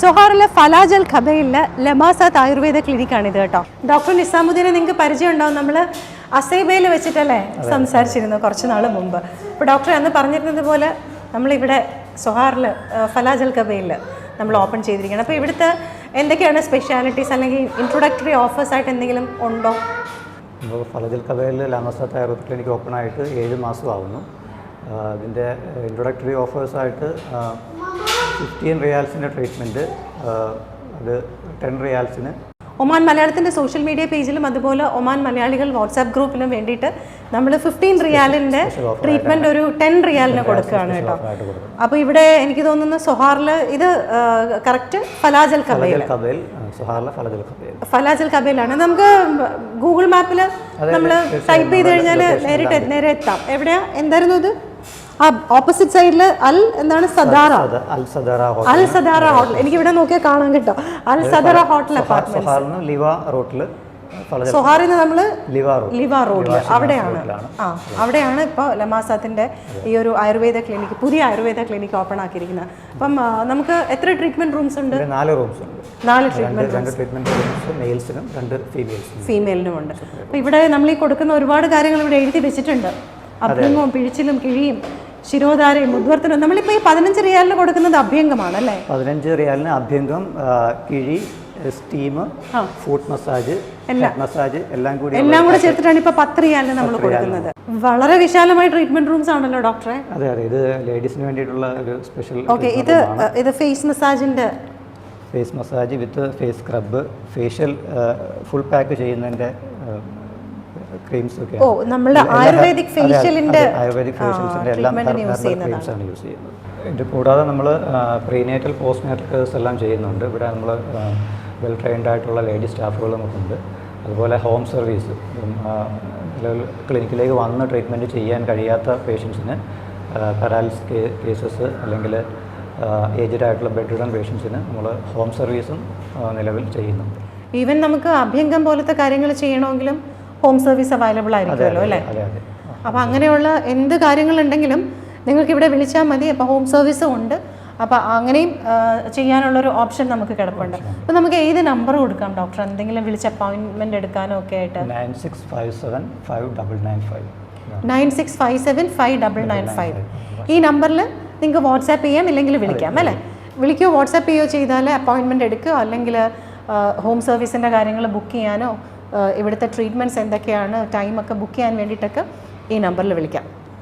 സൊഹാറിലെ ഫലാജൽ ഖബയിലെ ലമാസാത്ത് ആയുർവേദ ക്ലിനിക്കാണ് ഇത് കേട്ടോ. ഡോക്ടർ നിസാമുദ്ദീനെ നിങ്ങൾക്ക് പരിചയം ഉണ്ടാവും നമ്മൾ അസൈബയിൽ വെച്ചിട്ടല്ലേ സംസാരിച്ചിരുന്നു കുറച്ച് നാൾ മുമ്പ്. അപ്പോൾ ഡോക്ടർ അന്ന് പറഞ്ഞിരുന്നത് പോലെ നമ്മളിവിടെ സൊഹാറിൽ ഫലാജൽ ഖബയിൽ നമ്മൾ ഓപ്പൺ ചെയ്തിരിക്കുകയാണ്. അപ്പോൾ ഇവിടുത്തെ എന്തൊക്കെയാണ് സ്പെഷ്യാലിറ്റീസ് അല്ലെങ്കിൽ ഇൻട്രൊഡക്ടറി ഓഫേഴ്സ് ആയിട്ട് എന്തെങ്കിലും ഉണ്ടോ? ഫലജൽ കബയിൽ ലാമസാത്ത് ആയുർവേദ ക്ലിനിക്ക് ഓപ്പൺ ആയിട്ട് ഏഴ് മാസം ആവുന്നു അതിന്റെ ഇൻട്രൊഡക്ടറി ഓഫേഴ്സായിട്ട് ഫിഫ്റ്റീൻ റിയാൽസിന്റെ ട്രീറ്റ്മെന്റ് അത് ടെൻ റിയാൽസിന്. ഒമാൻ മലയാളത്തിന്റെ സോഷ്യൽ മീഡിയ പേജിലും അതുപോലെ ഒമാൻ മലയാളികൾ വാട്സാപ്പ് ഗ്രൂപ്പിലും വേണ്ടിയിട്ട് നമ്മൾ ഫിഫ്റ്റീൻ റിയാലിന്റെ ട്രീറ്റ്മെന്റ് ഒരു ടെൻ റിയാലിന് കൊടുക്കുകയാണ് കേട്ടോ. അപ്പോൾ ഇവിടെ എനിക്ക് തോന്നുന്നു സൊഹാറിൽ ഇത് കറക്റ്റ് ഫലാജൽ കബയിൽ. ഫലജൽ കബയിലാണ്. നമുക്ക് ഗൂഗിൾ മാപ്പിൽ നമ്മൾ ടൈപ്പ് ചെയ്ത് കഴിഞ്ഞാൽ നേരിട്ട് നേരെ എത്താം. എവിടെയാ? എന്തായിരുന്നു ഇത്? ആ ഓപ്പോസിറ്റ് സൈഡിൽ അൽ എന്താണ് സദാറ? അൽ സദറ ഹോട്ടൽ. എനിക്ക് ഇവിടെ നോക്കിയാൽ കാണാൻ കിട്ടും. അൽ സദാറ ഹോട്ടൽ അപ്പാർട്ട്മെന്റ് സുഹാറിന് ലിവ റൂട്ടിൽ ഫലജൽ സൊഹാറിൽ നിന്ന് നമ്മൾ ലിവ റോഡിൽ അവിടെയാണ്. ആ അവിടെയാണ് ഇപ്പോൾ ലമാസാത്തിന്റെ ഈ ഒരു ആയുർവേദ ക്ലിനിക്ക് പുതിയ ആയുർവേദ ക്ലിനിക്ക് ഓപ്പൺ ആക്കിയിരിക്കുന്നത്. അപ്പം നമുക്ക് എത്ര ട്രീറ്റ്മെന്റ് റൂംസ് ഉണ്ട്? നാല് റൂംസ് ഉണ്ട്. നാല് ട്രീറ്റ്മെന്റ് രണ്ട് ട്രീറ്റ്മെന്റ് റൂംസ് മെയിൽസിനും രണ്ട് ഫീമെയിൽസിനും ഫീമെയിലിനും ഉണ്ട്. അപ്പോൾ ഇവിടെ നമ്മൾ ഈ കൊടുക്കുന്ന ഒരുപാട് കാര്യങ്ങൾ ഇവിടെ എഴുതി വെച്ചിട്ടുണ്ട്. അഭിമുഖവും പിഴിച്ചിലും കിഴിയും. ശിരോധാരയും ഉദ്വർത്തനവും. നമ്മളിപ്പോൾ ഈ പതിനഞ്ച് റിയാലിന് കൊടുക്കുന്നത് അഭ്യംഗമാണ് അല്ലേ? പതിനഞ്ച് റിയാലിന് അഭ്യംഗം കിഴി steam foot massage head massage എല്ലാം കൂടി എല്ലാം കൂടി ചേർത്തിട്ടാണ് ഇപ്പോൾ പത്ത് റിയാലിന് നമ്മൾ കൊടുക്കുന്നത്. വളരെ വിശാലമായ ട്രീറ്റ്മെന്റ് റൂംസ് ആണല്ലോ ഡോക്ടറെ. അതെ അതെ. ഇത് ലേഡീസിന് വേണ്ടിയിട്ടുള്ള ഒരു സ്പെഷ്യൽ ഓക്കെ ഇത് ഇത് face മസാജിന്റെ face massage with face scrub facial full pack ചെയ്യുന്നതിന്റെ ക്രീംസ് ഒക്കെ ഓ നമ്മൾ ആയുർവേദിക് ഫേഷ്യലിന്റെ ആയുർവേദിക് ഫേഷ്യൽസിന്റെ എല്ലാം ക്രീംസ് ആണ് യൂസ് ചെയ്യുന്നത്. ഇത് കൂടാതെ നമ്മൾ പ്രീനേറ്റൽ പോസ്റ്റ് നേറ്റൽ കേഴ്സ് എല്ലാം ചെയ്യുന്നുണ്ട്. ഇവിടെ നമ്മൾ വെൽ ട്രെയിൻഡ് ആയിട്ടുള്ള ലേഡി സ്റ്റാഫുകൾ നമുക്കുണ്ട് അതുപോലെ ഹോം സർവീസ് ക്ലിനിക്കിലേക്ക് വന്ന് ട്രീറ്റ്മെന്റ് ചെയ്യാൻ കഴിയാത്ത പേഷ്യൻസിന് പരാലിസ് കേസസ് അല്ലെങ്കിൽ ഏജ്ഡ് ആയിട്ടുള്ള ബെഡ് റിഡൺ പേഷ്യൻസിന് നമ്മൾ ഹോം സർവീസും നിലവിൽ ചെയ്യുന്നുണ്ട്. ഈവൻ നമുക്ക് അഭ്യംഗം പോലത്തെ കാര്യങ്ങൾ ചെയ്യണമെങ്കിലും ഹോം സർവീസ് അവൈലബിൾ ആയിരിക്കുമല്ലോ അല്ലേ? അപ്പോൾ അങ്ങനെയുള്ള എന്ത് കാര്യങ്ങളുണ്ടെങ്കിലും നിങ്ങൾക്ക് ഇവിടെ വിളിച്ചാൽ മതി. അപ്പോൾ ഹോം സർവീസും ഉണ്ട്. അപ്പോൾ അങ്ങനെയും ചെയ്യാനുള്ളൊരു ഓപ്ഷൻ നമുക്ക് കിടപ്പുണ്ട്. അപ്പോൾ നമുക്ക് ഏത് നമ്പർ കൊടുക്കാം ഡോക്ടർ എന്തെങ്കിലും വിളിച്ച് അപ്പോയിൻമെന്റ് എടുക്കാനോ ഒക്കെ ആയിട്ട്. Nine six five seven five double nine five. Nine six five seven five double nine five. ഈ നമ്പറിൽ നിങ്ങൾക്ക് വാട്സാപ്പ് ചെയ്യാം ഇല്ലെങ്കിൽ വിളിക്കാം അല്ലേ? വിളിക്കുകയോ വാട്സാപ്പ് ചെയ്യുകയോ ചെയ്താൽ അപ്പോയിൻമെന്റ് എടുക്കുകയോ അല്ലെങ്കിൽ ഹോം സർവീസിന്റെ കാര്യങ്ങൾ ബുക്ക് ചെയ്യാനോ ഇവിടുത്തെ ട്രീറ്റ്മെന്റ്സ് എന്തൊക്കെയാണ് ടൈമൊക്കെ ബുക്ക് ചെയ്യാൻ വേണ്ടിയിട്ടൊക്കെ ഈ നമ്പറിൽ വിളിക്കാം.